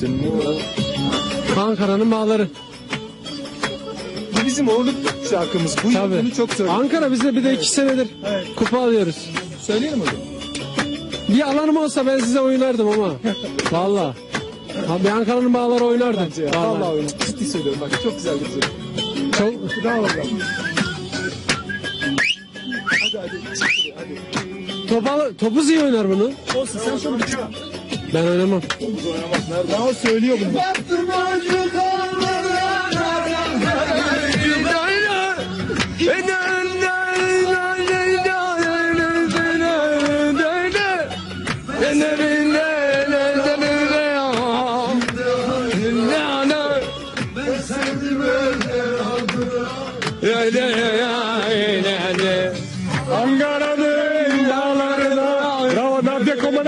Var? Ankara'nın bağları. Bu bizim oğluk şarkımız. Bu Tabii. bunu çok söyledik. Ankara bize bir de iki senedir Evet. kupa alıyoruz. Söyleyelim mi? Bir alanım olsa ben size oynardım ama. Valla. Abi Ankara'nın bağları oynardım. Bence ya. Vallahi. Vallahi oyunu. Ciddi söylüyorum bak çok güzel bir şey. Çok, Bravo bravo. Hadi hadi. çık şuraya, Hadi. topa, topuz iyi oynar bunu. Olsun sen şunu bir çık. Ben oynamam. Daha söylüyor bunu. Ankara'nın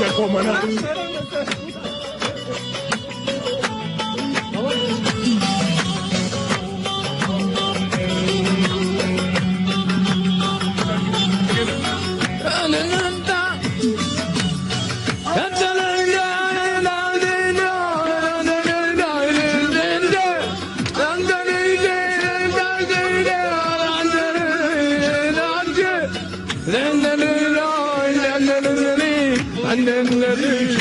Yapamana. Then, then, Nadia Comaneci.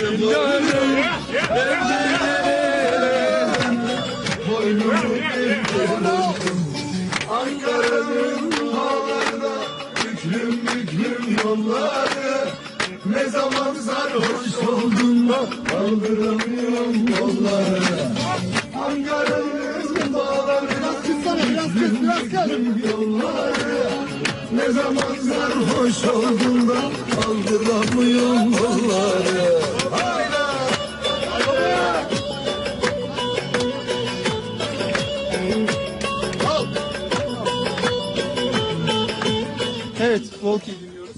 Ankara'nın dağlarda Büklüm büklüm yolları Ne zaman sarhoş oldum da kaldıramıyorum yolları Ankara'nın dağlarında Büklüm büklüm yolları Ne zaman sarhoş oldum da kaldıramıyorum It's Volki dinliyorum.